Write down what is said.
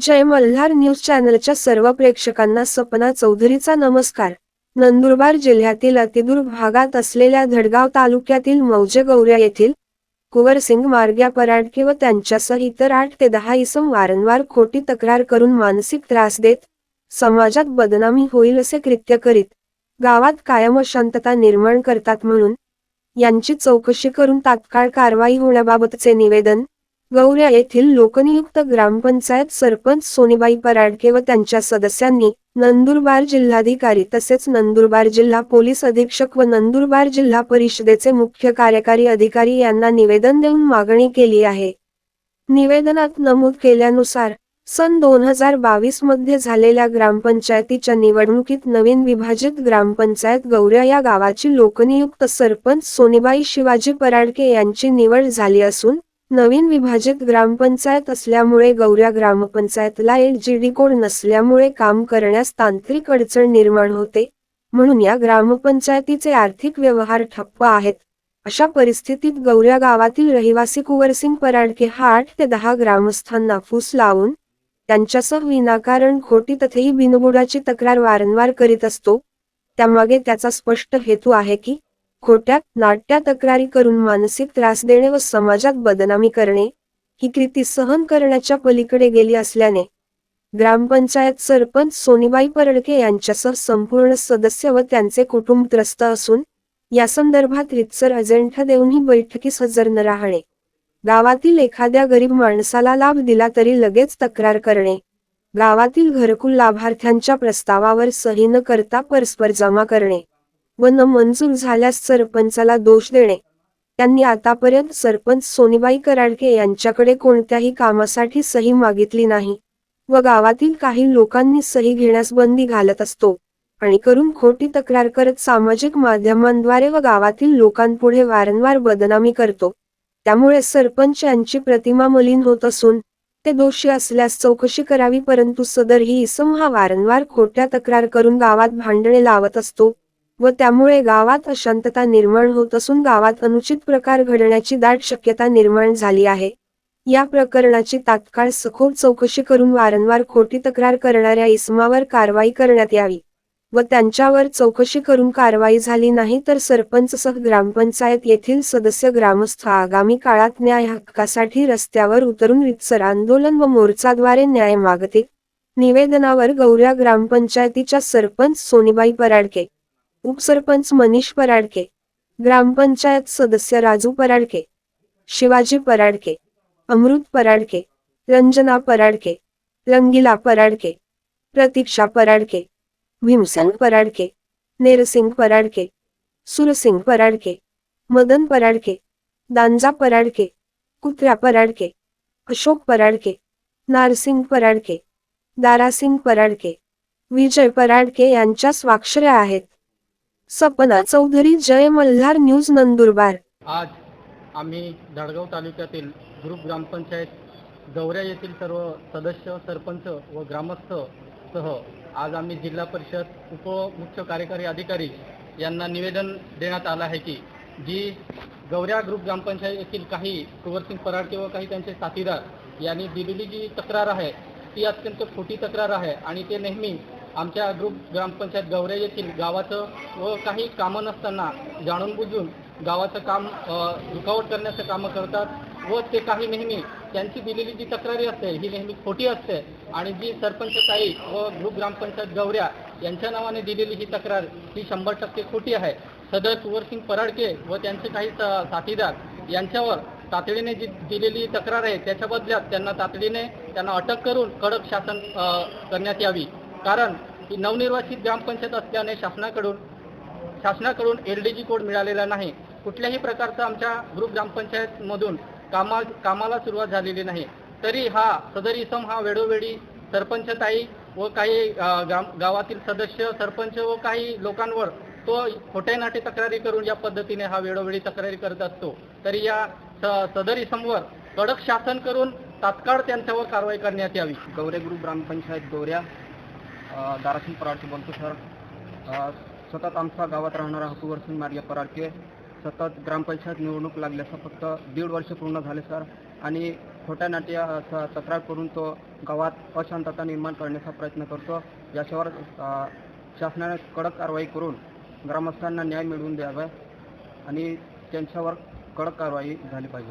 जय Malhar news चॅनलच्या सर्व प्रेक्षकांना सपना चौधरीचा नमस्कार. नंदुरबार जिल्ह्यातील अतिदूर भागात असलेल्या धडगाव तालुक्यातील मौजे गौऱ्या येथील कुंवरसिंग मार्ग्या पराडके व त्यांच्यासह इतर आठ ते दहा इसम वारंवार खोटी तक्रार करून मानसिक त्रास देत समाजात बदनामी होईल असे कृत्य करीत गावात कायम अशांतता निर्माण करतात म्हणून यांची चौकशी करून तात्काळ कारवाई होण्याबाबतचे निवेदन गौऱ्या येथील लोकनियुक्त ग्रामपंचायत सरपंच सोनीबाई पराडके व त्यांच्या सदस्यांनी नंदुरबार जिल्हाधिकारी तसेच नंदुरबार जिल्हा पोलीस अधीक्षक व नंदुरबार जिल्हा परिषदेचे मुख्य कार्यकारी अधिकारी यांना निवेदन देऊन मागणी केली आहे. निवेदनात नमूद केल्यानुसार सन दोन हजार बावीसमध्ये झालेल्या ग्रामपंचायतीच्या निवडणुकीत नवीन विभाजित ग्रामपंचायत गौऱ्या या गावाची लोकनियुक्त सरपंच सोनीबाई शिवाजी पराडके यांची निवड झाली असून नवीन विभाजित ग्रामपंचायत असल्यामुळे गौऱ्या ग्रामपंचायतला एल जी डी कोड नसल्यामुळे काम करण्यास तांत्रिक अडचण निर्माण होते. म्हणून या ग्रामपंचायतीचे आर्थिक व्यवहार ठप्प आहेत. अशा परिस्थितीत गौऱ्या गावातील रहिवासी कुवरसिंग पराडके हा आठ ते दहा ग्रामस्थांना फूस लावून त्यांच्यासह विनाकारण खोटी तथेही बिनबुडाची तक्रार वारंवार करीत असतो. त्यामागे त्याचा स्पष्ट हेतू आहे की खोट्या नाट्या तक्रारी करून मानसिक त्रास देणे व समाजात बदनामी करणे ही कृती सहन करण्याच्या पलीकडे गेली असल्याने ग्रामपंचायत सरपंच सोनीबाई परडके यांच्यासह संपूर्ण सदस्य व त्यांचे कुटुंब त्रस्त असून या संदर्भात रितसर अजेंठा देऊनही बैठकीस हजर न राहणे. गावातील एखाद्या गरीब माणसाला लाभ दिला तरी लगेच तक्रार करणे. गावातील घरकुल लाभार्थ्यांच्या प्रस्तावावर सही न करता परस्पर जमा करणे. व न मंजूर झाल्यास सरपंचाला दोष देणे. त्यांनी आतापर्यंत सरपंच सोनीबाई कराडके यांच्याकडे कोणत्याही कामासाठी सही मागितली नाही. व गावातील काही लोकांनी सही घेण्यास बंदी घालत असतो. आणि करून खोटी तक्रार करत सामाजिक माध्यमांद्वारे व गावातील लोकांपुढे वारंवार बदनामी करतो. त्यामुळे सरपंच यांची प्रतिमा मलिन होत असून ते दोषी असल्यास चौकशी करावी परंतु सदर ही इसम हा वारंवार खोट्या तक्रार करून गावात भांडणे लावत असतो. व त्यामुळे गावात अशांतता निर्माण होत असून गावात अनुचित प्रकार घडण्याची दाट शक्यता निर्माण झाली आहे. या प्रकरणाची तात्काळ सखोल चौकशी करून वारंवार खोटी तक्रार करणाऱ्या इसमावर कारवाई करण्यात यावी व त्यांच्यावर चौकशी करून कारवाई झाली नाही तर सरपंचसह ग्रामपंचायत येथील सदस्य ग्रामस्थ आगामी काळात न्याय हक्कासाठी रस्त्यावर उतरून रितसर आंदोलन व मोर्चाद्वारे न्याय मागतील. निवेदनावर गौऱ्या ग्रामपंचायतीच्या सरपंच सोनीबाई पराडके उपसरपंच मनीष पराडके ग्रामपंचायत सदस्य राजू पराडके शिवाजी पराडके अमृत पराडके रंजना पराडके रंगिला पराडके प्रतीक्षा पराडके भीमसिंग पराडके नेरसिंग पराडके सुरसिंग पराडके मदन पराडके दांजा पराडके कुत्र्या पराडके अशोक पराडके नारसिंग पराडके दारासिंग पराडके विजय पराडके यांच्या स्वाक्षऱ्या आहेत. सपना चौधरी जय मल्हार न्यूज नंदुरबार. आज आम्ही धडगाव तालुक्यातील ग्रुप ग्रामपंचायत गौऱ्या येथील सर्व सदस्य सरपंच व ग्रामस्थ सह आज आम्ही जिल्हा परिषद उपमुख्य कार्यकारी अधिकारी यांना निवेदन देण्यात आलं आहे की जी गौऱ्या ग्रुप ग्रामपंचायत येथील काही कुंवरसिंग पराडके व काही त्यांचे साथीदार यांनी दिलेली जी तक्रार आहे ती अत्यंत खोटी तक्रार आहे आणि ते नेहमी आमच्या ग्रुप ग्रामपंचायत गौऱ्या येथील गावाचं व काही कामं नसताना जाणून बुजून गावाचं काम अ, करण्याचं कामं करतात व ते काही नेहमी त्यांची दिलेली जी तक्रारी असते ही नेहमी खोटी असते आणि जी सरपंच ताई व ग्रुप ग्रामपंचायत गौऱ्या यांच्या नावाने दिलेली ही तक्रार ही शंभर टक्के खोटी आहे. सदर कुवरसिंग पराडके व त्यांचे काही सा- साथीदार यांच्यावर तातडीने जी दिलेली तक्रार आहे त्याच्या बदल्यात त्यांना तातडीने त्यांना अटक करून कडक शासन करण्यात यावी. कारण ही नवनिर्वाचित ग्रामपंचायत असल्याने शासनाकडून शासनाकडून एल डी जी कोड मिळालेला नाही. कुठल्याही प्रकारचा आमच्या ग्रुप ग्रामपंचायतमधून कामा कामाला सुरुवात झालेली नाही. तरी हा सदर इसम हा वेळोवेळी सरपंचताई व काही ग्राम गावातील सदस्य सरपंच व काही लोकांवर तो खोटे नाटे तक्रारी करून या पद्धतीने हा वेळोवेळी तक्रारी करत असतो. तरी या स- सदर इसमवर कडक शासन करून तात्काळ त्यांच्यावर कारवाई करण्यात यावी. गौरे ग्रुप ग्रामपंचायत गौऱ्या. दारासिंग पराडचे बोलतो सर सतत आमच्या गावात राहणारा हकुवरसिंग मार्गे पराडके सतत ग्रामपंचायत निवडणूक लागल्याचं फक्त दीड वर्ष पूर्ण झाले सर. आणि खोट्या नाट्या तक्रार करून तो गावात अशांतता निर्माण करण्याचा प्रयत्न करतो. याच्यावर शासनाने कडक कारवाई करून ग्रामस्थांना न्याय मिळवून द्यावा आणि त्यांच्यावर कडक कारवाई झाली पाहिजे.